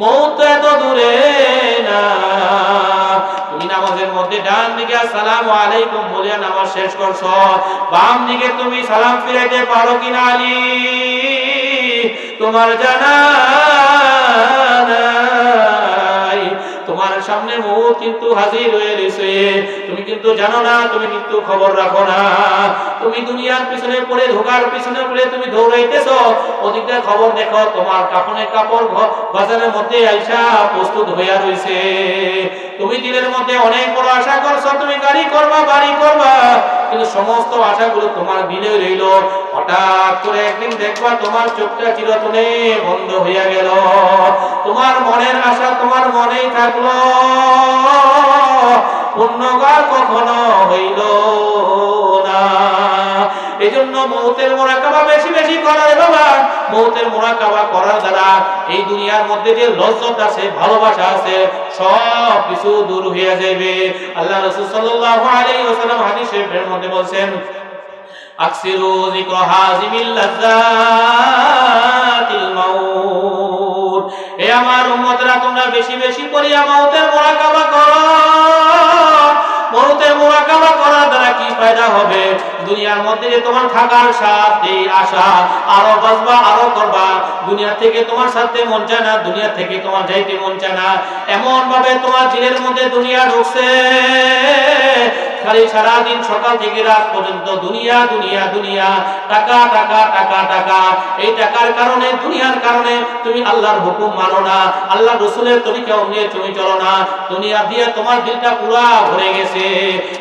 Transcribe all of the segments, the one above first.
মৌত এত দূরে না। তুমি নামাজের মধ্যে ডান দিকে সালাম আলাইকুম বলিয়া নামাজ শেষ করছ। বাম দিকে তুমি সালাম ফিরাইতে পারো কিনা আলী? তোমার জানা সামনে মৌত কিন্তু হাজির হয়ে রয়েছে তুমি কিন্তু জানো না, তুমি কিন্তু খবর রাখো না। তুমি দুনিয়ার পিছনে পড়ে ধোকার পিছনে পড়ে তুমি দৌড়াইতেছ। ওদিকে খবর দেখো, তোমার কাপড়ে কাপড় বাজারের মধ্যে আইসা প্রস্তুত হইয়া রয়েছে তুমি দিনের মধ্যে অনেক বড় আশা করছ, তুমি গাড়ি করবা, বাড়ি করবা। কিন্তু সমস্ত আশাগুলো তোমার দিলে রইল। হঠাৎ করে একদিন দেখবা তোমার চোখটা চিরতনে বন্ধ হইয়া গেল। তোমার মনের আশা তোমার মনেই থাকল। পূর্ণকার কখনো হইল না। এই জন্য মৌতের মোরাকাবা বেশি বেশি করা রে বাবা মৌতের মোরাকাবা করার দ্বারা এই দুনিয়ার মধ্যে যে লজ্জত আছে, ভালোবাসা আছে, সব কিছু দূর হয়ে যাবে আল্লাহ রাসূল সাল্লাল্লাহু আলাইহি ওয়াসাল্লাম হাদিস শরীফের মধ্যে বলছেন, আকসিরু যিকর হাজিমিল লাজ্জাতিল মাউত। হে আমার উম্মতরা, তোমরা বেশি বেশি করিয়া মৌতের মোরাকাবা করো। মোরাকাবা করার দ্বারা কি ফায়দা হবে? দুনিয়ার মধ্যে যে তোমার থাকার স্বাদ এই আশা, আরও বাঁচবা, আরও করবা দুনিয়া থেকে তোমার সাথে মন চায় না দুনিয়া থেকে তোমার যাইতে মন চায় না। এমন ভাবে তোমার দিলের মধ্যে দুনিয়া ঢুকছে। খালি সারাদিন সকাল থেকে রাত পর্যন্ত দুনিয়া দুনিয়া দুনিয়া, টাকা টাকা টাকা টাকা। এই টাকার কারণে, দুনিয়ার কারণে তুমি আল্লাহর হুকুম মানো না আল্লাহ রসুলের তরিকা অনুযায়ী তুমি চলো না। দুনিয়া দিয়ে তোমার দিলটা পুরা ভরে গেছে।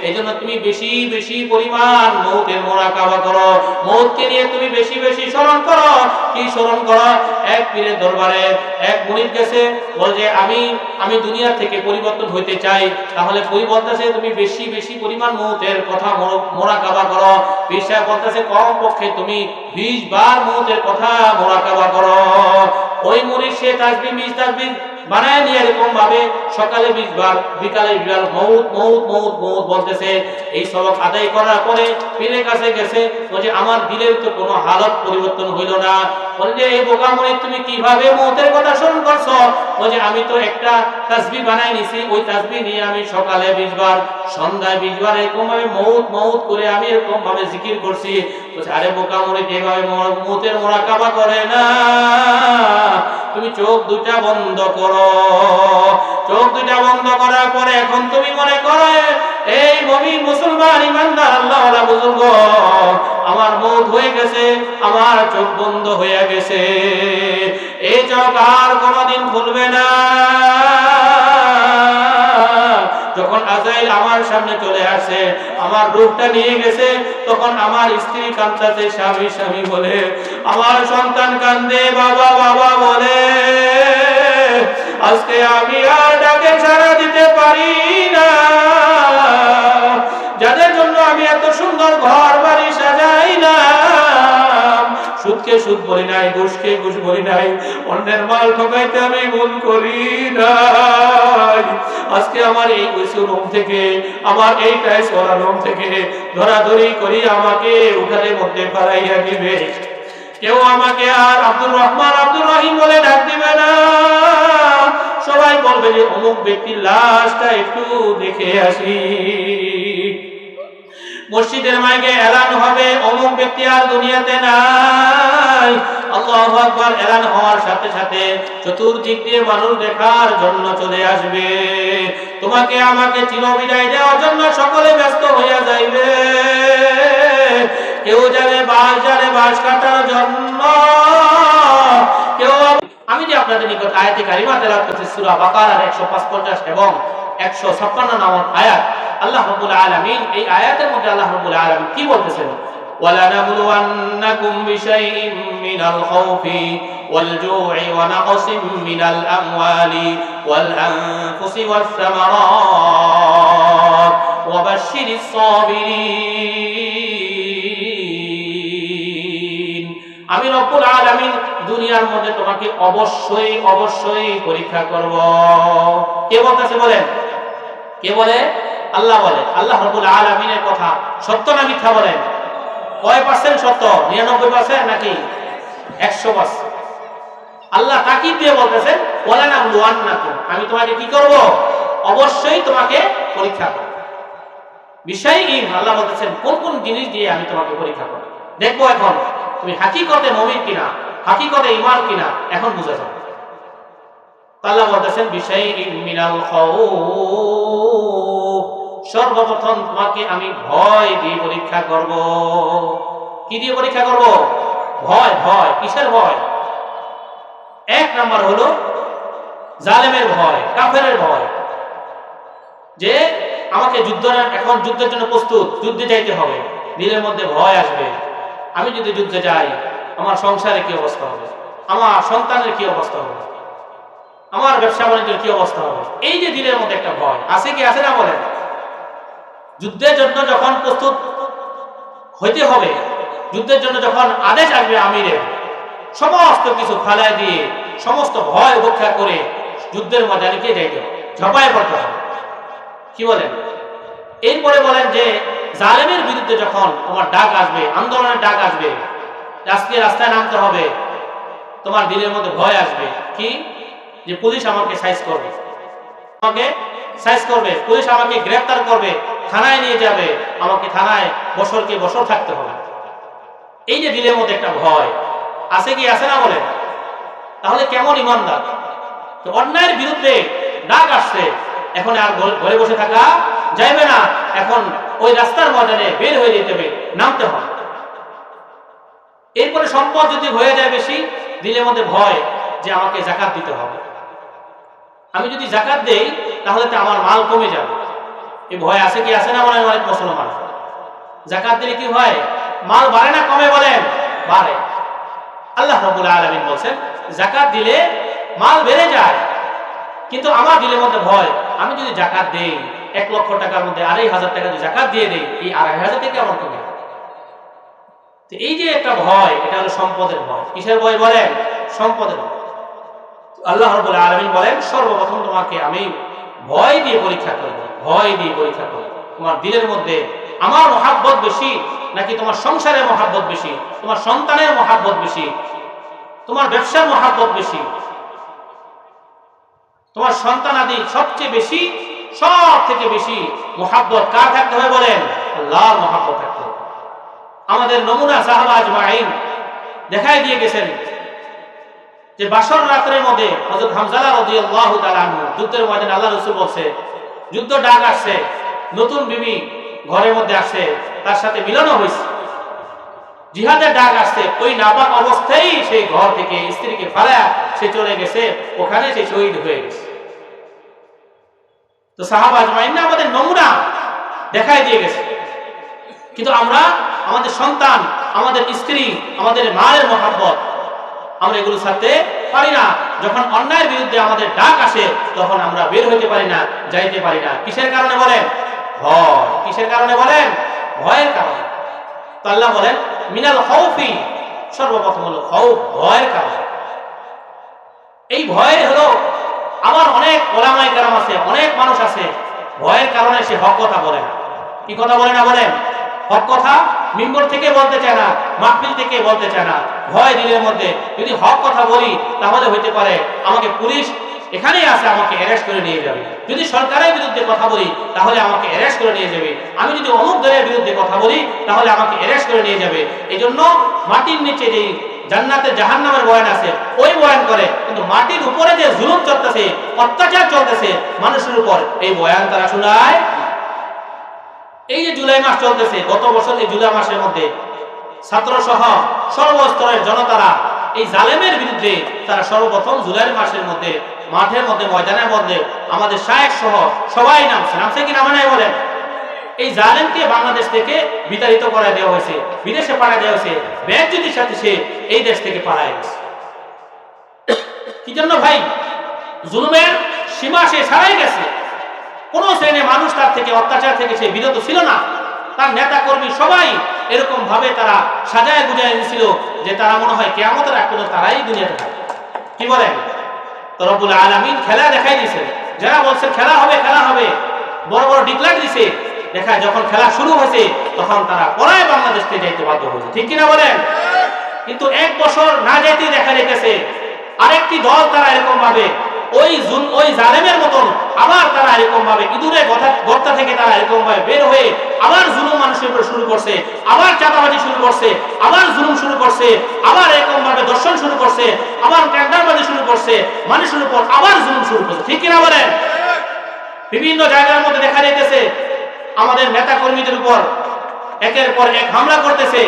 এই জন্য তুমি বেশি বেশি পরিমাণ মৌতের মোরা কাবা করো। মৌতকে নিয়ে তুমি বেশি বেশি স্মরণ করো। কি স্মরণ করো? এক পীরের দরবারে এক মুনির গেছে, বল যে, আমি আমি দুনিয়া থেকে পরিবর্তন হইতে চাই। তাহলে পরিবর্তনে তুমি বেশি বেশি পরিমাণ মৌতের কথা মোরা কাবা করো। বিশ্বাস বলতেছে কম পক্ষে তুমি বিশ বার মৌতের কথা মোরা কাবা করো। ওই মুড়ি সে তাসবি বিশ তাসবি বানায় নিয়ে এরকম ভাবে সকালে বিশ বিকালে বলতেছে। এই সবক আদায় করার পরে পীরের কাছে গেছে, বলছে, আমার দিলের তো কোনো হালত পরিবর্তন হইল না। বলে যে এই বোকামণি তুমি কীভাবে কথা করছ? বলছে, আমি তো একটা তাসবি বানাই নিছি। ওই তাসবি নিয়ে আমি সকালে বিশ বার সন্ধ্যায় বিশ বার এরকম ভাবে মৌত মৌত করে আমি এরকম ভাবে জিকির করছি। বলছে, আরে বোকামণি যেভাবে মৌতের মোরাকাবা করে না? তুমি চোখ দুটা বন্ধ করো। চোখ দুটা বন্ধ করার পরে এখন তুমি মনে করো, এই মমি মুসলমান ইমানদার, আল্লাহ বুজুর্গ, আমার মুখ হয়ে গেছে, আমার চোখ বন্ধ হয়ে গেছে। এই চোখ আর কোনোদিন খুলবে না। যখন আজাইল আমার সামনে চলে আসে, আমার রূপটা নিয়ে গেছে, তখন আমার স্ত্রী কান্দাতে স্বামী স্বামী বলে, আমার সন্তান কান্দে, বাবা বাবা বলে, আজকে আমি আর ডাকে সারা দিতে পারি না। যাদের জন্য আমি এত সুন্দর ঘর, বাড়ি সাজাই না সুদকে সুদ বলি নাই, ঘুষকে ঘুষ বলি নাই, অন্যের মাল ঠকাইতে আমি ভুল করি নাই আজকে আমার এই রুম থেকে, আমার এই টাইস করা রুম থেকে ধরাধরি করি আমাকে উঠানের মধ্যে পাড়াইয়া দিবে। কেউ আমাকে আর আব্দুর রহমান, আব্দুর রহিম বলে ডাক দিবে না। সবাই বলবে যে, অমুক ব্যক্তির লাশটা একটু দেখে আসি। মসজিদের মাইকে এলান হবে, অমুক ব্যক্তি আর দুনিয়াতে আকবার এলান হওয়ার সাথে সাথে চতুর্দিক দিয়ে মানুষ দেখার জন্য চলে আসবে। তোমাকে আমাকে চিরবিদায় দেওয়ার জন্য সকলে ব্যস্ত হইয়া যাইবে। কেউ যাবে বাস যাবে বাস কাটার জন্য। কেউ আমি যে আপনাদের নিকট কারিমা করছি এবং 156 নম্বর আয়াত, আল্লাহ রাব্বুল এই আয়াতের মধ্যে আল্লাহ রাব্বুল কি বলতেছেন? ওয়ালা বিশাইইন من الخوف والجوع ونقص من الأموال والأنفس والثمرات وبشر الصابرين আমি রব্বুল আলামিন দুনিয়ার মধ্যে তোমাকে অবশ্যই অবশ্যই পরীক্ষা করব কে বলতেছে বলেন কে বলে আল্লাহ বলে আল্লাহ রব্বুল আলামিনের কথা সত্য না মিথ্যা বলেন কয় পার্সেন্ট সত্য নিরানব্বই পার্সেন্ট নাকি একশো পার্সেন্ট আল্লাহ তাকিদ দিয়ে আমি তোমাকে কি করব? অবশ্যই তোমাকে পরীক্ষা বিষয় ইম আল্লাহ বলতেছেন, কোন কোন জিনিস দিয়ে আমি তোমাকে পরীক্ষা করব? দেখব এখন, তুমি হাকিকতে মমিন কিনা, হাকিকতে ইমান কিনা, এখন বুঝা আল্লাহ বলতেছেন, বিষয় মিনাল সর্বপ্রথম তোমাকে আমি ভয় দিয়ে পরীক্ষা করব। কি দিয়ে পরীক্ষা করব? ভয় ভয়, কিসের ভয়? এক নাম্বার হলো জালেমের ভয়, কাফেরের ভয়। যে আমাকে যুদ্ধ এখন যুদ্ধের জন্য প্রস্তুত, যুদ্ধে যাইতে হবে। দিলের মধ্যে ভয় আসবে। আমি যদি যুদ্ধে যাই, আমার সংসারে কি অবস্থা হবে? আমার সন্তানের কি অবস্থা হবে? আমার ব্যবসা বাণিজ্যের কি অবস্থা হবে? এই যে দিলের মধ্যে একটা ভয়। আছে কি, আছে না বলেন? যুদ্ধের জন্য যখন প্রস্তুত হইতে হবে যুদ্ধের জন্য যখন আদেশ আসবে আমিরের, সমস্ত কিছু ফালায় দিয়ে, সমস্ত ভয় উপেক্ষা করে যুদ্ধের ময়দানে যাইতে ঝপায় পড়তে হবে। কি বলেন? এরপরে বলেন যে, জালেমের বিরুদ্ধে যখন তোমার ডাক আসবে, আন্দোলনের ডাক আসবে, আজকে রাস্তায় নামতে হবে, তোমার দিলের মধ্যে ভয় আসবে। কি? যে পুলিশ আমাকে সাইজ করবে। আমাকে সাইজ করবে, পুলিশ আমাকে গ্রেফতার করবে, থানায় নিয়ে যাবে, আমাকে থানায় বছরকে বছর থাকতে হবে। এই যে দিলের মধ্যে একটা ভয়, আছে কি, আছে না বলে তাহলে কেমন ইমানদার? তো অন্যায়ের বিরুদ্ধে ডাক আসছে, এখন আর ঘরে বসে থাকা যাইবে না, এখন ওই রাস্তার ময়দানে বের হয়ে যেতে হবে, নামতে হবে। এরপরে সম্পদ যদি হয়ে যায় বেশি, দিলের মধ্যে ভয় যে আমাকে জাকাত দিতে হবে। আমি যদি জাকাত দেই, তাহলে তো আমার মাল কমে যাবে। এই ভয় আছে কি, আছে না বলেন অনেক মুসলমান? জাকাত দিলে কি হয়? মাল বাড়ে না, কমে বলেন? বাড়ে। আল্লাহ রাব্বুল আলামিন বলছেন, জাকাত দিলে মাল বেড়ে যায়, কিন্তু আমার দিলের মধ্যে ভয়। আমি যদি জাকাত দেই, এক লক্ষ টাকার মধ্যে আড়াই হাজার টাকা যদি জাকাত দিয়ে দেই, এই আড়াই হাজার থেকে আমার কমে এই যে একটা ভয়, এটা হলো সম্পদের ভয়। কিসের ভয় বলেন? সম্পদের ভয়। আল্লাহ রবুল আলমিন বলেন, সর্বপ্রথম তোমাকে আমি ভয় দিয়ে পরীক্ষা করব, ভয় দিয়ে পরীক্ষা করব। তোমার দিলের মধ্যে আমার মহাব্বত বেশি, নাকি তোমার সংসারের মহাব্বত বেশি, তোমার সন্তানের মহাব্বত বেশি, তোমার ব্যবসার মহাব্বত বেশি, তোমার সন্তান আদি সবচেয়ে বেশি সব থেকে বেশি মহাব্বত কার থাকতে হবে বলেন? আল্লাহর মহাব্বত থাকতে আমাদের নমুনা সাহাবা আজমাইন দেখাই দিয়ে গেছেন যে বাসর রাত্রের মধ্যে হযরত হামজালা তাআলা আনহু যুদ্ধের ময়দানে আল্লাহ রাসূল বলছে, যুদ্ধ ডাক আসছে, নতুন বিবি ঘরের মধ্যে আসছে তার সাথে মিলনও হয়েছে। জিহাদের ডাক আসছে, ওই নাপাক অবস্থায় সেই ঘর থেকে স্ত্রীকে ফালা, সে চলে গেছে, ওখানে সে শহীদ হয়ে গেছে। তো সাহাবা আজমাইন আমাদের নমুনা দেখাই দিয়ে গেছে। কিন্তু আমরা, আমাদের সন্তান, আমাদের স্ত্রী, আমাদের মায়ের মহাব্বত, আমরা এগুলো ছাড়তে পারি না। যখন অন্যায়ের বিরুদ্ধে আমাদের ডাক আসে, তখন আমরা বের হইতে পারি না, যাইতে পারি না। কিসের কারণে বলেন? ভয়। কিসের কারণে বলেন? ভয়ের কারণে। তো আল্লাহ বলেন, মিনাল খৌফি সর্বপ্রথম হলো খৌফ ভয়ের কারণে। এই ভয় হলো, আমার অনেক ওলামাই কারাম আছে, অনেক মানুষ আছে, ভয়ের কারণে সে হক কথা বলে না। কি কথা বলে না বলেন? হক কথা মিম্বর থেকে বলতে চায় না, মাহফিল থেকে বলতে চায় না। ভয় দিলের মধ্যে যদি হক কথা বলি, তাহলে হইতে পারে আমাকে পুলিশ এখানেই আছে, আমাকে অ্যারেস্ট করে নিয়ে যাবে। যদি সরকারের বিরুদ্ধে কথা বলি, তাহলে আমাকে অ্যারেস্ট করে নিয়ে যাবে। আমি যদি অমুক দলের বিরুদ্ধে কথা বলি, তাহলে আমাকে অ্যারেস্ট করে নিয়ে যাবে। এই জন্য মাটির নিচে যেই জান্নাতে জাহান্নামের বয়ান আছে, ওই বয়ান করে। কিন্তু মাটির উপরে যে জুলুম চলতেছে, অত্যাচার চলতেছে, মানুষের উপর এই বয়ান তারা শোনায় এই যে জুলাই মাস চলতেছে, গত বছর এই জুলাই মাসের মধ্যে ছাত্র সহ সর্বস্তরের জনতারা এই জালেমের বিরুদ্ধে তারা সর্বপ্রথম জুলাই মাসের মধ্যে, মাঠের মধ্যে, ময়দানের মধ্যে আমাদের শায়েক সহ সবাই নামছে। নামছে কি নামে নাই বলেন? এই জালেমকে বাংলাদেশ থেকে বিতাড়িত করা দেওয়া হয়েছে, বিদেশে পাড়া দেওয়া হয়েছে ব্যাগজ্যোতির সাথে সে এই দেশ থেকে পাড়ায় কি জন্য ভাই? জুলুমের সীমা সে ছাড়াই গেছে। কোন শ্রেণির মানুষ তার থেকে অত্যাচার থেকে সে বিরত ছিল না। তার নেতা কর্মী সবাই এরকম ভাবে তারা সাজায় গুজায় দিয়েছিল যে তারা মনে হয় কেয়ামতের এক তারাই দুনিয়াতে থাকবে। কি বলেন তো রব্বুল আলামিন খেলা দেখাই দিয়েছে। যারা বলছে খেলা হবে খেলা হবে, বড় বড় ডিক্লার দিছে দেখা যখন খেলা শুরু হয়েছে, তখন তারা পড়ায় বাংলাদেশ থেকে যাইতে বাধ্য হয়েছে। ঠিক কিনা বলেন? কিন্তু এক বছর না যেতেই দেখা যেতেছে আরেকটি দল তারা এরকম ভাবে ওই জুল ওই জালেমের মতন আবার তারা এরকম ভাবে ইঁদুরে গর্তা থেকে তারা এরকম ভাবে বের হয়ে আবার জুলুম মানুষের উপর শুরু করছে, আবার চাঁদাবাজি শুরু করছে, আবার জুলুম শুরু করছে, আবার এরকম ভাবে দর্শন শুরু করছে, আবার টেন্ডারবাজি শুরু করছে, মানুষের উপর আবার জুলুম শুরু করছে। ঠিক কিনা বলেন? বিভিন্ন জায়গার মধ্যে দেখা যাইতেছে, আমাদের নেতা কর্মীদের উপর একের পর এক হামলা করতেছে।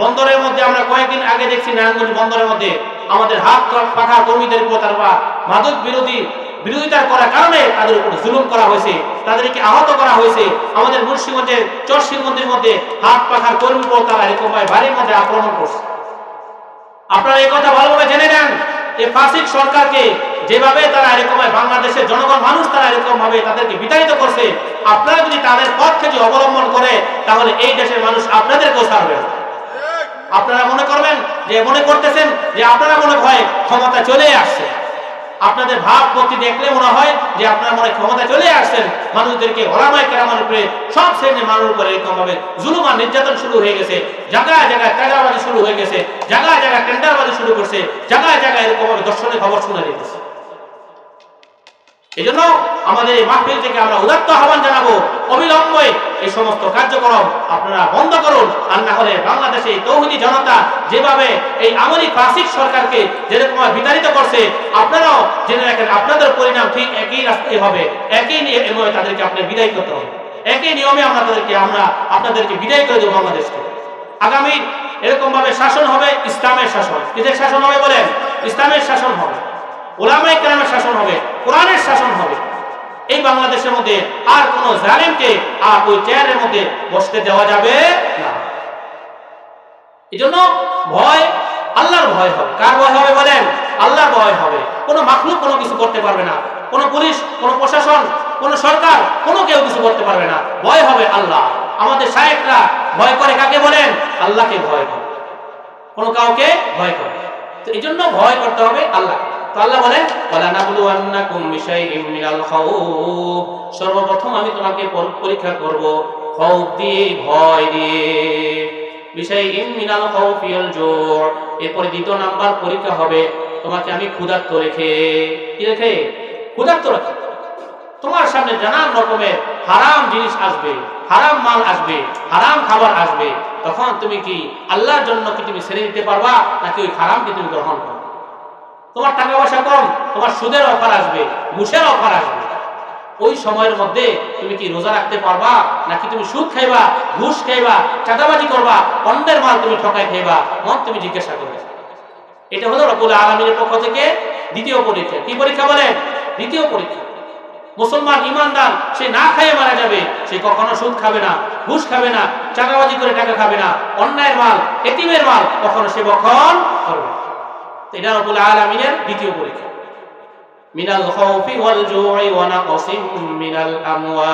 বন্দরের মধ্যে আমরা কয়েকদিন আগে দেখছি নারায়ণগঞ্জ বন্দরের মধ্যে। আমাদের হাত পাখা, কর্মীদের উপর তারা মাদক বিরোধী বিরোধিতা করার কারণে তাদের উপর জুলুম করা হয়েছে, তাদেরকে আহত করা হয়েছে আমাদের মুন্সিগঞ্জের চরশিলগঞ্জের মধ্যে হাত, পাখার কর্মীর উপর তারা এরকম ভাবে বাড়ির মধ্যে আক্রমণ করছে আপনারা এই কথা ভালোভাবে জেনে নেন যে ফাসিক সরকারকে যেভাবে তারা এরকম বাংলাদেশের জনগণ, মানুষ তারা এরকম ভাবে তাদেরকে বিতাড়িত করছে, আপনারা যদি তাদের পথকে যদি অবলম্বন করে, তাহলে এই দেশের মানুষ আপনাদেরকেও ছাড়বে না। আপনারা মনে করবেন যে, মনে করতেছেন যে, আপনারা মনে হয় ক্ষমতা চলে আসছে। আপনাদের ভাব প্রতি দেখলে মনে হয় যে, আপনারা মনে ক্ষমতা চলে আসছেন। মানুষদেরকে ওলামায় কেরামার উপরে সব শ্রেণির মানুষ উপরে এরকম ভাবে জুলুম আর নির্যাতন শুরু হয়ে গেছে। জায়গায় জায়গায় টেন্ডারবাজি শুরু হয়ে গেছে। জায়গায় জায়গায় টেন্ডারবাজি শুরু করছে। জায়গায় জায়গায় এরকম ভাবে দর্শনের খবর শুনে দিতেছে এই জন্য আমাদের এই মাহফিল থেকে আমরা উদাত্ত আহ্বান জানাব, অবিলম্বে এই সমস্ত কার্যক্রম আপনারা বন্ধ করুন, আর না হলে বাংলাদেশে তৌহিদি জনতা যেভাবে এই আমলি ফাসিক সরকারকে যেরকম বিতাড়িত করছে, আপনারাও জেনে রাখেন আপনাদের পরিণাম ঠিক একই রাস্তায় হবে, একই নিয়মে তাদেরকে আপনি বিদায় করতে হবে, একই নিয়মে আমরা তাদেরকে, আমরা আপনাদেরকে বিদায় করে দেবো বাংলাদেশকে। আগামী এরকম ভাবে শাসন হবে, ইসলামের শাসন। কিসের শাসন হবে বলেন? ইসলামের শাসন হবে। ওলামাই কেরামের শাসন হবে, কোরআনের শাসন হবে। এই বাংলাদেশের মধ্যে আর কোন জালেমকে আর ওই চেয়ারের মধ্যে বসতে দেওয়া যাবে না। এই জন্য ভয়, আল্লাহর ভয় হবে। কার ভয় হবে বলেন? আল্লাহর ভয় হবে। কোনো মাখলুক কোনো কিছু করতে পারবে না। কোনো পুলিশ, কোনো প্রশাসন, কোনো সরকার, কোনো কেউ কিছু করতে পারবে না। ভয় হবে আল্লাহ। আমাদের সাহেবরা ভয় করে কাকে বলেন? আল্লাহকে ভয় করে। কোনো কাউকে ভয় করে। তো এই জন্য ভয় করতে হবে আল্লাহকে। আল্লাহ বলেন ওয়ালা নাবলুওয়ান্নাকুম বিশাইইম সর্বপ্রথম আমি তোমাকে পরীক্ষা করব দিয়ে, ভয় দিয়ে। বিশাইইম মিনাল খাউফি এরপরে দ্বিতীয় নাম্বার পরীক্ষা হবে, তোমাকে আমি ক্ষুধার্ত রেখে। কি রেখে? ক্ষুধার্ত রেখে। তোমার সামনে নানান রকমের হারাম জিনিস আসবে, হারাম মাল আসবে, হারাম খাবার আসবে। তখন তুমি কি আল্লাহর জন্য কি তুমি ছেড়ে দিতে পারবা, নাকি ওই হারামকে তুমি গ্রহণ করবে? তোমার টাকা পয়সা কম, তোমার সুদের অফার আসবে, ঘুষের অফার আসবে। ওই সময়ের মধ্যে তুমি কি রোজা রাখতে পারবা, নাকি তুমি সুদ খাইবা, ঘুষ খাইবা, চাঁদাবাজি করবা, অন্যের মাল তুমি ঠকাই খাইবা, মন তুমি জিজ্ঞাসা করবে। এটা হলো রকুল আলমীর পক্ষ থেকে দ্বিতীয় পরীক্ষা। কি পরীক্ষা বলেন? দ্বিতীয় পরীক্ষা। মুসলমান ইমানদার সে না খাইয়ে মারা যাবে, সে কখনো সুদ খাবে না, ঘুষ খাবে না, চাঁদাবাজি করে টাকা খাবে না, অন্যায়ের মাল, এতিমের মাল কখনো সে বক্ষণ করবে। এটা রকুল আলমিনের দ্বিতীয় পরীক্ষা। মিনাল খাউফি ওয়াল জুই ওয়া নাকসিম মিনাল আমওয়াল।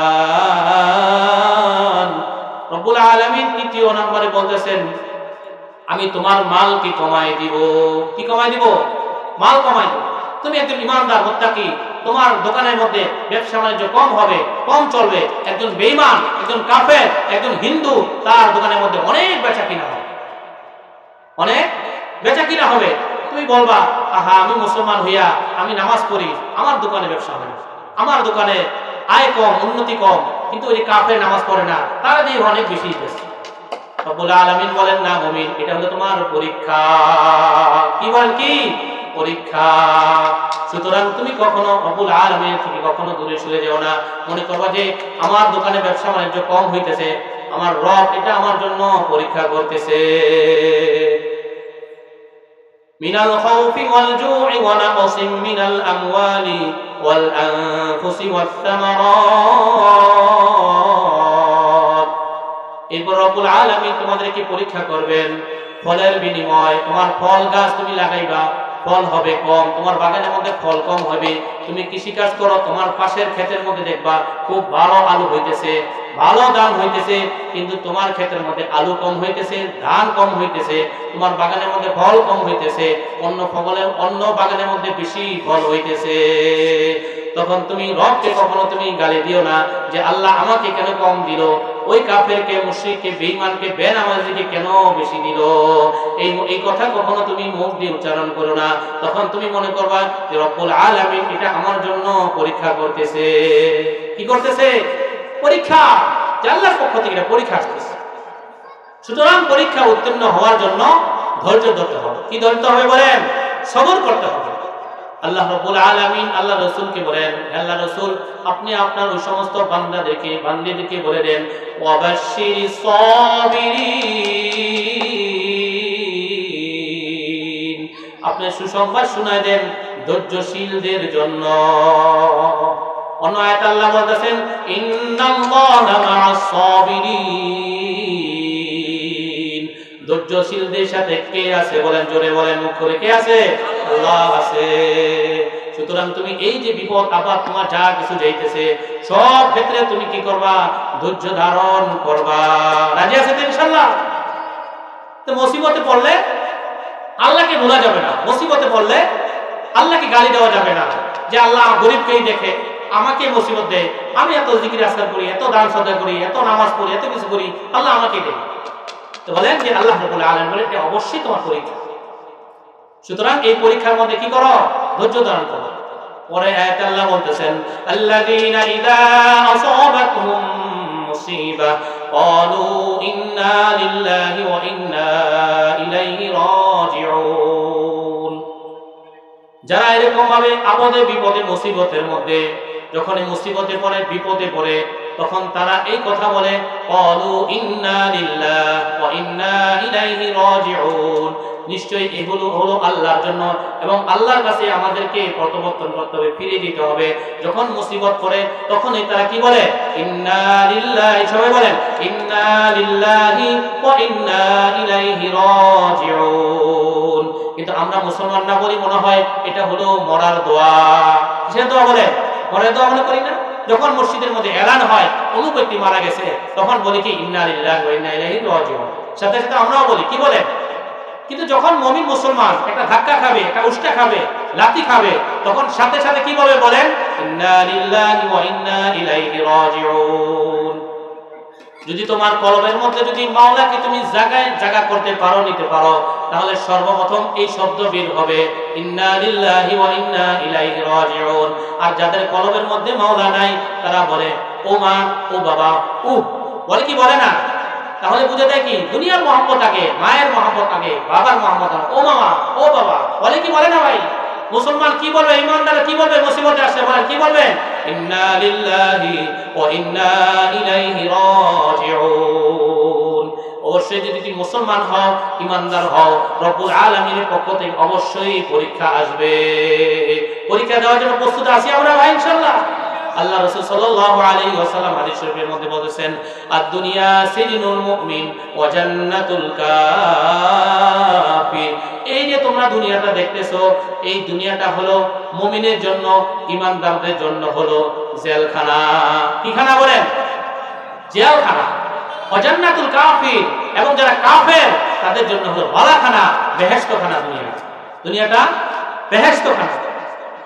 রব্বুল আলামিন তৃতীয় নম্বরে বলতেছেন, আমি তোমার মাল কি কমাই দিব। কি কমাই দিব? মাল দিব। তুমি একজন ইমানদার মুত্তাকি, তোমার দোকানের মধ্যে ব্যবসা বাণিজ্য কম হবে, কম চলবে। একজন বেঈমান, একজন কাফের, একজন হিন্দু, তার দোকানের মধ্যে অনেক বেচা কিনা হবে। অনেক বেচা কিনা হবে। তুমি বলবা, আহা, আমি মুসলমান হইয়া আমি নামাজ পড়ি, আমার দোকানে ব্যবসা হবে আমার দোকানে আয় কম, উন্নতি কম, কিন্তু ওই কাফের নামাজ পড়ে না, তারা দিয়ে অনেক বেশি বেশি রব্বুল আলামিন বলেন, না মুমিন, এটা হলো তোমার পরীক্ষা। কি বলেন, কি? পরীক্ষা। সুতরাং তুমি কখনো রব্বুল আলামিন থেকে কখনো দূরে সরে যেও না। মনে করবা যে আমার দোকানে ব্যবসা বাণিজ্য কম হইতেছে, আমার রব এটা আমার জন্য পরীক্ষা করতেছে। من الخوف والجوع ونقص من الأموال والأنفس والثمرات إذن رب العالمين সামারাত। এরপর রব্বুল আলামিন ফলের বিনিময়, তোমার ফল গাছ তুমি লাগাইবা, ফল হবে কম, তোমার বাগানের মধ্যে ফল কম হবে, তুমি কৃষিকাজ করো, তোমার পাশের ক্ষেতের মধ্যে দেখবা খুব ভালো আলু হইতেছে। ভালো দাম হইতেছে, কিন্তু তোমার ক্ষেতের মধ্যে আলু কম হইতেছে, ধান কম হইতেছে, তোমার বাগানের মধ্যে ফল কম হইতেছে, অন্য ফলের অন্য বাগানের মধ্যে বেশি ফল হইতেছে। তখন তুমি রবকে কখনো তুমি গালি দিও না যে আল্লাহ আমাকে কেন কম দিল? ওই কাফেরকে, মুশরিককে, বেঈমানকে, বেনামাজিকে কেন বেশি দিল? এই এই কথা কখনো তুমি মুখ দিয়ে উচ্চারণ করো না। তখন তুমি মনে করবা যে রব্বুল আলামিন এটা আমার জন্য পরীক্ষা করতেছে। কি করতেছে? পরীক্ষা আল্লাহর পক্ষ থেকে এটা পরীক্ষা আসতেছে। সুতরাং পরীক্ষা উত্তীর্ণ হওয়ার জন্য ধৈর্য ধরতে হবে। কি ধরতে হবে বলেন? সবর করতে হবে। আল্লাহ রব্বুল আলামিন, আল্লাহ রসুলকে বলেন আল্লাহ রসুল, আপনি আপনার ওই সমস্ত বান্দাদেরকে, বান্দিদেরকে বলে দেন সাবিরিন। আপনি সুসংবাদ শোনায় দেন, ধৈর্যশীলদের জন্য। অন্য আল্লাহ বলতেছেন, ইন্নাল্লাহা মা'আস সাবিরিন ধৈর্যশীলদের সাথে কে আছে? বলেন, জোরে বলেন, মুখ করে কে আছে? আল্লাহ আছে। সুতরাং তুমি এই যে বিপদ তোমার যা কিছু যাইতেছে, সব ক্ষেত্রে তুমি কি করবা? ধৈর্য ধারণ করবা। রাজি আছে ইনশাআল্লাহ? তো মুসিবতে পড়লে আল্লাহকে ভোলা যাবে না। মুসিবতে পড়লে আল্লাহকে গালি দেওয়া যাবে না। যে আল্লাহ গরিবকেই দেখে আমাকে মুসিবত দেয় আমি এত জিকির আসার করি, এত দান সদা করি, এত নামাজ পড়ি, এত কিছু করি, আল্লাহ আমাকে দেয় তো বলেন যে আল্লাহ বলে আলম বলে এটা অবশ্যই তোমার পরীক্ষা। সুতরাং এই পরীক্ষার মধ্যে কি করো? ধৈর্য ধারণ করো। পরে আয়াত আল্লাহ বলতেছেন, আল্লাযীনা ইযা আসাবাতহুম মুসিবা, ক্বালু ইন্না লিল্লাহি ওয়া ইন্না ইলাইহি রাজিউন। যারা এরকম ভাবে আপদে বিপদে, মুসিবতের মধ্যে যখন এই মুসিবতে পড়ে বিপদে পড়ে, তখন তারা এই কথা বলে ক্বালু ইন্না লিল্লাহি ওয়া ইন্না ইলাইহি রাজিউন। নিশ্চয়ই এগুলো হলো আল্লাহর জন্য এবং আল্লাহর কাছে আমাদেরকে প্রত্যাবর্তন করতে হবে ফিরে দিতে হবে। যখন মুসিবত পড়ে, তখনই তারা কি বলে? ইন্না লিল্লাহি সবাই বলেন, ইন্না লিল্লাহি ওয়া ইন্না ইলাইহি রাজিউন। কিন্তু আমরা মুসলমান না বলি মনে হয়, এটা হলো মরার দোয়া। কিসের দোয়া বলে? মরার দোয়া আমরা করি না। যখন মসজিদের মধ্যে এলান হয় অমুক ব্যক্তি মারা গেছে, তখন বলি কি সাথে সাথে আমরাও বলি, কি বলেন? কিন্তু যখন মমিন মুসলমান একটা ধাক্কা খাবে, একটা উষ্টা খাবে লাতি খাবে, তখন সাথে সাথে কি বলবে বলেন, ইন্না ইন্না ইলাইহি রাজিউন। যদি তোমার কলমের মধ্যে যদি মাওলাকে তুমি জায়গায় জায়গা করতে পারো, নিতে পারো, তাহলে সর্বপ্রথম এই শব্দ বের হবে, ইন্না লিল্লাহি ওয়া ইন্না ইলাইহি রাজিউন। আর যাদের কলমের মধ্যে মাওলা নাই, তারা বলে, ও মা, ও বাবা উ বলে কি বলে না? তাহলে বুঝে দেয় কি? দুনিয়ার মোহাম্মত আগে, মায়ের মোহাম্মত আগে, বাবার আগে, ও মামা, ও বাবা। বলে কি বলে না ভাই? মুসলমান কি বলবে, ইমানদার কি বলবে, মুসিবতে আসে বলেন, কি বলবেন? ইন্না লিল্লাহি ওয়া ইন্না ইলাইহি অবশ্যই যদি তুমি মুসলমান হও, ইমানদার হও, রব্বুল আলামিনের পক্ষ থেকে অবশ্যই পরীক্ষা আসবে। পরীক্ষা দেওয়ার জন্য প্রস্তুত আছি আমরা ভাই, ইনশাআল্লাহ। আল্লাহ রাসূল সাল্লাল্লাহু আলাইহি ওয়াসাল্লাম হাদিস শরীফের মধ্যে বলেছেন আদ-দুনিয়া সিজনুল মুমিন ওয়া জান্নাতুল কাফির। এই যে তোমরা দুনিয়াটা দেখতেছো, এই দুনিয়াটা হলো মুমিনের জন্য ইমানদারদের জন্য হলো জেলখানা। কি খানা বলেন? জেলখানা। ওয়া জান্নাতুল কাফির। এবং যারা কাফের, তাদের জন্য হলো বালাখানা, বেহেশতখানা দুনিয়া। দুনিয়াটা বেহেশতখানা।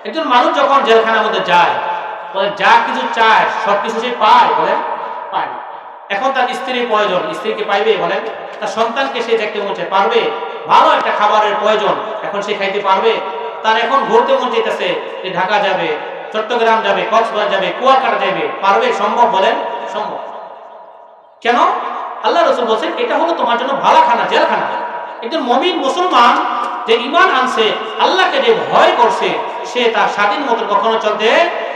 একজন মানুষ যখন জেলখানার মধ্যে যায় বলে, যা কিছু চায় সব কিছু সে পায়। বলেন পায় এখন তার স্ত্রীর প্রয়োজন। স্ত্রীকে পাইবে? বলেন তার সন্তানকে সে দেখতে মন পারবে? ভালো একটা খাবারের প্রয়োজন। এখন সে খাইতে পারবে? তার এখন ঘুরতে মন চাইতেছে যে ঢাকা যাবে, চট্টগ্রাম যাবে, কক্সবাজার যাবে, কুয়াকাটা যাবে। পারবে? সম্ভব? বলেন, সম্ভব। কেন? আল্লাহ রসুল বলছেন, এটা হলো তোমার জন্য ভালো খানা জেলখানা। একজন মমিন মুসলমান যে ইমান আনছে, আল্লাহকে যে ভয় করছে, সে তার স্বাধীন মতো কখনো চলতে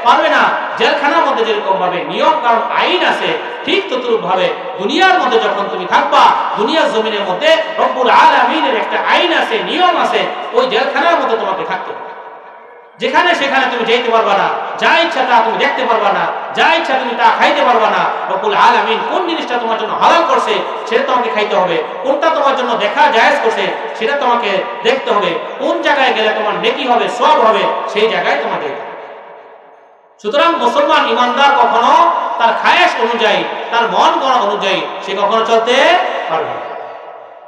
পারবে না, জেলখানার মধ্যে যেরকম ভাবে নিয়ম কারণ আইন আছে, ঠিক ততরূপ ভাবে দুনিয়ার মধ্যে যখন তুমি থাকবা, দুনিয়ার জমিনের মধ্যে রব্বুল আলামিনের একটা আইন আছে, নিয়ম আছে, ওই জেলখানার মধ্যে তোমাকে থাকতে। যেখানে সেখানে তুমি যেতে পারবা না, যা ইচ্ছা তা তুমি দেখতে পারবা না, যা ইচ্ছা তুমি তা খাইতে পারবা না, রব্বুল আলামিন কোন জিনিসটা তোমার জন্য হালাল করছে, সেটা তোমাকে খাইতে হবে কোনটা তোমার জন্য দেখা জায়েজ করছে, সেটা তোমাকে দেখতে হবে কোন জায়গায় গেলে তোমার নেকি হবে সব হবে, সেই জায়গায় তোমাকে। সুতরাং মুসলমান ইমানদার কখনো তার খায়েশ অনুযায়ী, তার মন গণা অনুযায়ী সে কখনো চলতে পারবে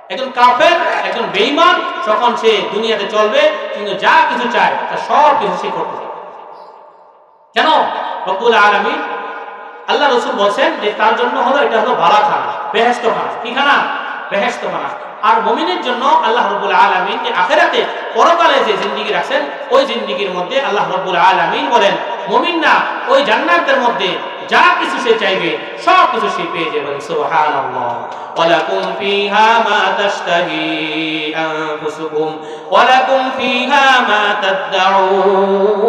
একজন কাফের, একজন বেঈমান, যখন সে দুনিয়াতে চলবে, কিন্তু যা কিছু চায়, তা সব কিছু সে করতে। কেন? রব্বুল আলামিন, আল্লাহ রসুল বলছেন যে তার জন্য হলো, এটা হলো ভাড়া খানা বেহেস্ত খানা কি খানা? বেহেস্ত খানা আর মমিনের জন্য আল্লাহ রব্বুল আলামিন যে আখেরাতে পরকালে যে জিন্দিগি রাখছেন, ওই জিন্দিগির মধ্যে আল্লাহ রব্বুল আলামিন বলেন, মমিন না, ওই জান্নাতের মধ্যে যা কিছু সে চাইবে, সব কিছু সে পেয়ে যাবে। সুবহানাল্লাহ। ওয়ালাকুম ফিহা মা তাশতাহি আনফুসুকুম। ওয়ালাকুম ফিহা মা তাদউন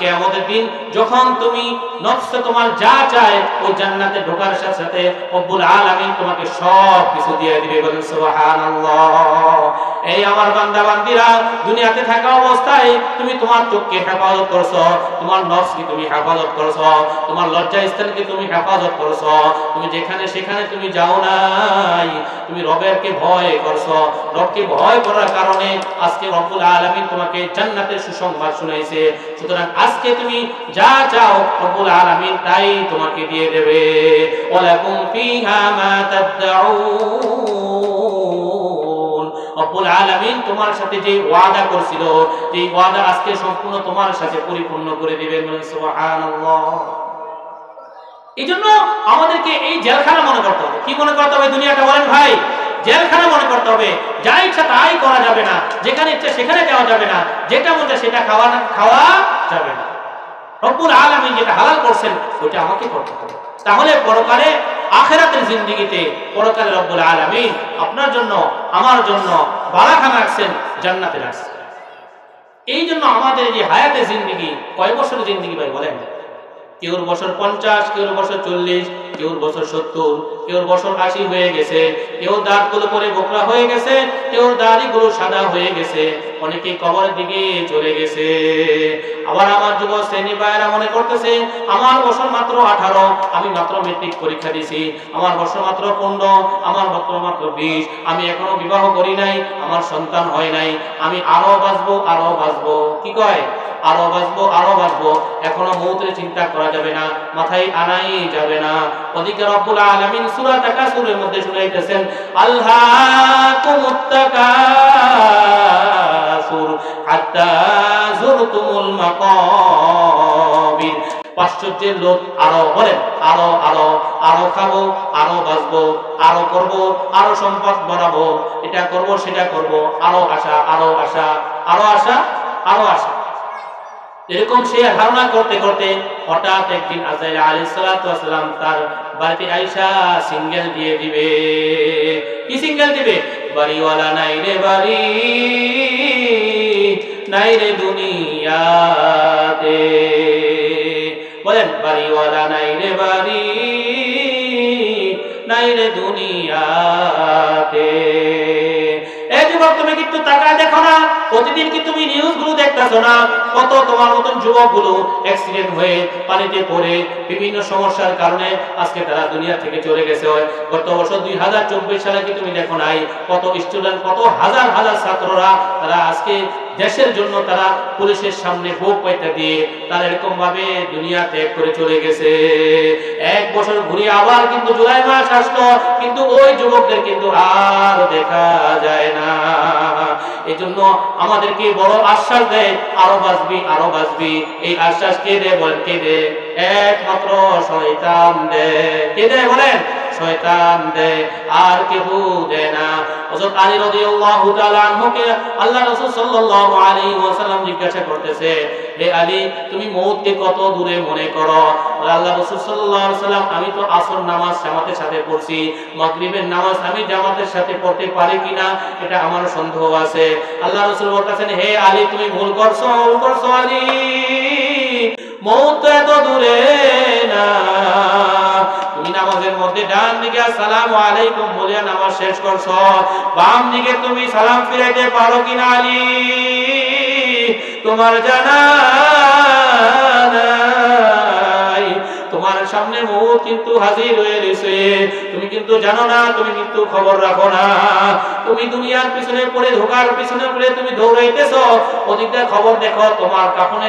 কালকে দিন যখন তুমি নফস তোমার যা চায় ওই জান্নাতে ঢোকার সাথে সাথে রব্বুল আলামিন তোমাকে সব কিছু দিয়ে দিবে। বলেন সুবহানাল্লাহ। এই আমার বান্দা বান্দিরা দুনিয়াতে থাকা অবস্থায় তুমি তোমার চোখকে হেফাজত করছ, তোমার নফসকে তুমি হেফাজত করছ, তোমার লজ্জা স্থানকে তুমি হেফাজত করছ, তুমি যেখানে সেখানে তুমি যাও নাই, তুমি রবেরকে ভয় করছ। রবকে ভয় করার কারণে আজকে রব্বুল আলামিন তোমাকে জান্নাতের সুসংবাদ শুনাইছে। সুতরাং আজকে তুমি যা চাও রব্বুল আলামিন তাই তোমাকে দিয়ে দেবে। ওয়ালাকুম ফিহা মা তাদউন রব্বুল আলামিন তোমার সাথে যে ওয়াদা করছিল যে ওয়াদা আজকে সম্পূর্ণ তোমার সাথে পরিপূর্ণ করে দিবেন সুবহানাল্লাহ। এই জন্য আমাদেরকে এই জেলখানা মনে করতে হবে। কি মনে করতে হবে দুনিয়াটা বলেন ভাই? জেলখানা মনে করতে হবে। যা ইচ্ছা তাই করা যাবে না। যেখানে ইচ্ছা সেখানে যাওয়া যাবে না। যেটা মধ্যে সেটা খাওয়া খাওয়া যাবে না। রব্বুল আলামিন যেটা হালাল করছেন ওটা আমাকে করতে হবে। তাহলে পরকালে আখেরাতের জিন্দিগিতে পরকালে রব্বুল আলামিন আপনার জন্য, আমার জন্য বারাখানা রাখছেন, জান্নাতে রাখছেন। এই জন্য আমাদের যে হায়াতের জিন্দিগি, কয় বছরের জিন্দিগি ভাই বলেন? কেউর বছর পঞ্চাশ, কেউর বছর চল্লিশ, কেউর বছর সত্তর, কেউর বছর আশি হয়ে গেছে, কেউ দাঁতগুলো পরে বোকরা হয়ে গেছে কেউর দাড়িগুলো সাদা হয়ে গেছে অনেকে কবরের দিকে চলে গেছে। আবার আমার যুব শ্রেণি ভাইয়েরা মনে করতেছে, আমার বছর মাত্র আঠারো, আমি মাত্র মেট্রিক পরীক্ষা দিছি আমার বছর মাত্র পনেরো, আমার বছর মাত্র বিশ, আমি এখনও বিবাহ করি নাই, আমার সন্তান হয় নাই, আমি আরও বাঁচবো আরও বাঁচবো। কি কয়? আরও বাঁচবো আরও বাঁচবো। এখনও মৌতের চিন্তা করা যাবে না, মাথায় আনাই যাবে না। ওদিকে রব্বুল আলামিন সূরা তাকাসুরের মধ্যে শুনাইতেছেন আল্লাহকুমুত তাকাসুর লোক আরও বলেন, আরও আরও আরও খাব, আরও বাঁচবো, আরও করব, আরও সম্পদ বাড়াবো, এটা করব, সেটা করব, আরও আশা আরও আশা আরও আশা আরও আশা। এরকম সে ধারণা করতে করতে হঠাৎ একদিন আজাইল আলী সালাম তার বাড়িতে আইসা সিঙ্গেল দিয়ে দিবে। কি সিঙ্গেল দিবে? বাড়িওয়ালা নাই রে বাড়ি, নাই রে দুনিয়াতে। বলেন, বাড়িওয়ালা নাই রে বাড়ি, নাই রে দুনিয়াতে। এই যুবক, তুমি কিন্তু তাকায় দেখো না, প্রতিদিন কি তুমি নিউজ দেখতেছো না কত তোমার মতন যুবকগুলো অ্যাক্সিডেন্ট হয়ে পানিতে পড়ে, বিভিন্ন সমস্যার কারণে আজকে তারা দুনিয়া থেকে চলে গেছে। গত বছর দুই হাজার চব্বিশ সালে কি তুমি দেখো নাই? কত স্টুডেন্ট কত হাজার হাজার ছাত্ররা তারা আজকে দেশের জন্য তারা পুলিশের সামনে ভোগ পাইতে দিয়ে তারা এরকম ভাবে দুনিয়া ত্যাগ করে চলে গেছে। এক বছর ঘুরিয়ে আবার কিন্তু জুলাই মাস আসলো, কিন্তু ওই যুবকদের কিন্তু আর দেখা যায় না। এই জন্য আমাদেরকে বড় আশ্বাস দেয় আরও বাঁচবি আরও বাঁচবি। এই আশ্বাস কে দেয় বলেন, কে দেয় একমাত্র শয়তান দেয় কে দেয় বলেন? শয়তান আর না। হযরত আলী রাদিয়াল্লাহু তাআলা আনহুকে আল্লাহ রাসূল সাল্লাল্লাহু আলাইহি ওয়াসাল্লাম জিজ্ঞাসা করতেছে, হে আলী, তুমি কত দূরে মনে করো? আল্লাহ রাসূল সাল্লাল্লাহু আলাইহি ওয়াসাল্লাম, আমি তো আসর নামাজ জামাতের সাথে পড়ছি, মাগরিবের নামাজ আমি জামাতের সাথে পড়তে পারি কিনা, এটা আমার সন্দেহ আছে। আল্লাহ রাসূল বলতেছেন, হে আলী, তুমি ভুল করছ ভুল করছ আলী, মৌত এত দূরে না। তুমি নামাজের মধ্যে ডান দিকে সালাম আলাইকুম বলে নামাজ শেষ করছ। বাম দিকে তুমি সালাম ফিরাইতে পারো কিনা আলী? তোমার জানা সামনে মৌত কিন্তু হাজির হয়ে রয়েছে তুমি কিন্তু জানো না, তুমি কিন্তু খবর রাখো না। তুমি দুনিয়ার পিছনে পড়ে, ধোকার পিছনে পড়ে তুমি দৌড়াইতেছ। ওদিকটা খবর দেখো, তোমার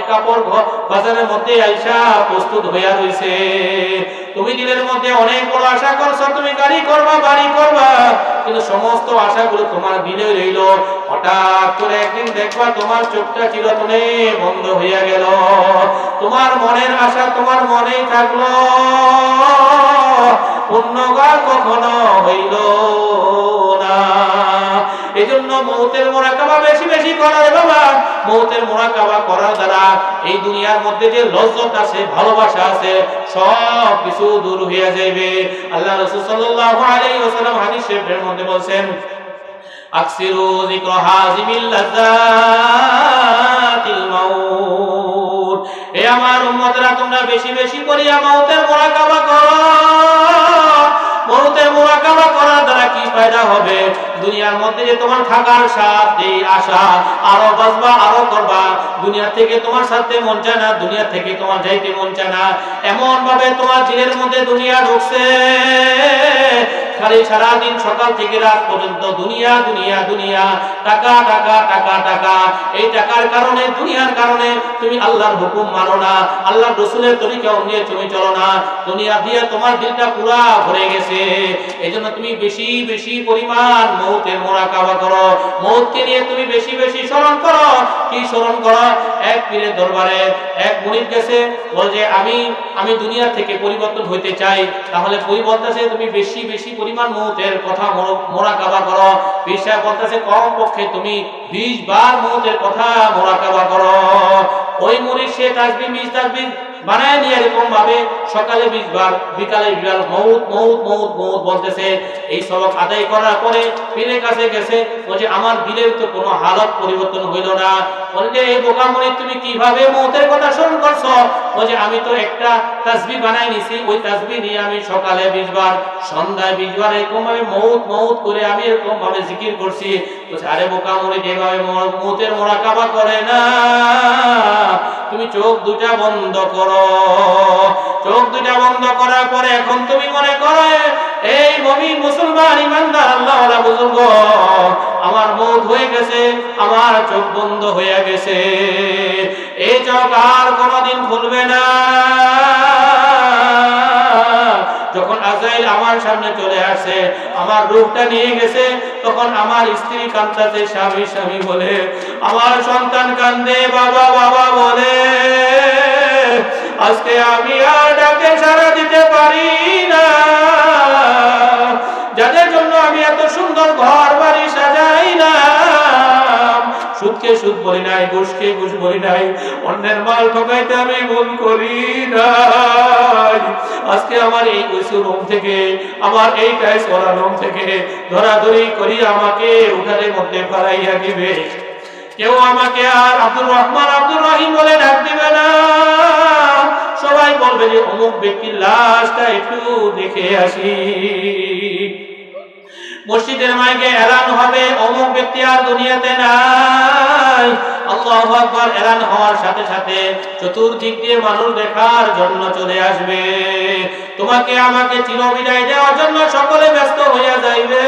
কাপড় ঘর বাজারের মধ্যে আইসা প্রস্তুত হইয়া রইছে। তুমি দিনের মধ্যে অনেক বড় আশা করছ, তুমি গাড়ি করবা, বাড়ি করবা। কিন্তু সমস্ত আশাগুলো তোমার দিলে রইল। হঠাৎ করে একদিন দেখবা তোমার চোখটা চিরতনে বন্ধ হইয়া গেল। তোমার মনের আশা তোমার মনেই থাকল। পুণ্যগার কখনো হইল না। এই মৌতের মোরাকাবা বেশি বেশি করা রে বাবা। মৌতের মোরাকাবা করার দ্বারা এই দুনিয়ার মধ্যে যে লজ্জত আছে, ভালোবাসা আছে, সব কিছু দূর হইয়া যাইবে। আল্লাহ রাসূল সাল্লাল্লাহু আলাইহি ওয়াসাল্লাম হাদিস শরীফের মধ্যে আকসিরু যিকরা হাজিমিল লাযাতিল মাউত। হে আমার উম্মতরা, তোমরা বেশি বেশি করিয়া মৌতের মোরাকাবা করো। ফায়দা হবে। দুনিয়ার মধ্যে যে তোমার থাকার স্বাদ, এই আশা আরও বাঁচবা, আরও করবা। দুনিয়া থেকে তোমার সাথে মন চায় না, দুনিয়া থেকে তোমার যাইতে মন চায় না। এমন ভাবে তোমার জিনের মধ্যে দুনিয়া ঢুকছে। খালি সারাদিন সকাল থেকে রাত পর্যন্ত দুনিয়া দুনিয়া দুনিয়া, টাকা টাকা টাকা টাকা। এই টাকার কারণে, দুনিয়ার কারণে তুমি আল্লাহর হুকুম মানো না আল্লাহ রসুলের তরিকা অনুযায়ী তুমি চলো না। দুনিয়া দিয়ে তোমার দিলটা পুরা ভরে গেছে। এই জন্য তুমি বেশি বেশি পরিমাণ মৌতের মোরাকাবা করো। মৌতকে নিয়ে তুমি বেশি বেশি স্মরণ করো। কি স্মরণ করো? এক পীরের দরবারে এক মুনির গেছে যে, আমি আমি দুনিয়া থেকে পরিবর্তন হইতে চাই। তাহলে পরিবর্তন তুমি বেশি বেশি পরিমাণ মৌতের কথা মোরাকাবা করো। বিশ্বাস করতেছে কম পক্ষে তুমি বিশ বার মৌতের কথা মোরাকাবা করো। ওই মুড়ি সে তাসবি বিশ তাসবি বানায় নিয়ে এরকম ভাবে সকালে বিকালে মৌত মৌত বলতেছে। এই সবক আদায় করার পরে পীরের কাছে গেছে, বলছে, আমার তো কোনো হালত পরিবর্তন হইল না। বলছে এই তুমি কীভাবে কথা করছ? বলছে, আমি তো একটা তাসবি বানাই নিছি। ওই তাসবি নিয়ে আমি সকালে বিশ বার, সন্ধ্যায় বিশ বার এরকম ভাবে মৌত মৌত করে আমি এরকম ভাবে জিকির করছি। বলছে, আরে বোকামণি যেভাবে মৌতের মোরাকাবা করে না, তুমি চোখ দুটা বন্ধ করো। চোখ দুটা বন্ধ করার পরে এখন তুমি মনে করো, এই মুসলমান ইমানদার বুজুর্গ, আমার মৌত হয়ে গেছে, আমার চোখ বন্ধ হয়ে গেছে। এই চোখ আর খুলবে না। যখন আজাইল আমার সামনে চলে আসে, আমার রূপটা নিয়ে গেছে, তখন আমার স্ত্রী কান্দাতে স্বামী স্বামী বলে, আমার সন্তান কান্দে, বাবা বাবা বলে। আজকে আমি আর ডাকে সারা দিতে পারি না। যাদের জন্য আমি এত সুন্দর ঘর বাড়ি সাজাই না। সুদকে সুদ বলি নাই, ঘুষকে ঘুষ বলি নাই, অন্যের মাল ঠকাইতে আমি ভুল করি নাই। আজকে আমার এই উঁচু রুম থেকে, আমার এই টাইস করা রুম থেকে ধরাধরি করি আমাকে উঠানের মধ্যে ফারাইয়া দিবে। কেউ আমাকে আর আব্দুর রহমান, আব্দুর রহিম বলে ডাক দিবে না। বলবে যে, অমুক ব্যক্তির লাশটা একটু দেখে আসি। মসজিদের মাইকে এলান হবে, অমুক ব্যক্তি আর দুনিয়াতে নাই। আল্লাহু আকবার, এলান হওয়ার সাথে সাথে চতুর্দিক দিয়ে মানুষ দেখার জন্য চলে আসবে। তোমাকে আমাকে চিরবিদায় দেওয়ার জন্য সকলে ব্যস্ত হইয়া যাইবে।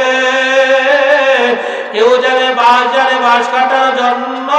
কেউ যাবে বাস যাবে বাস কাটার জন্য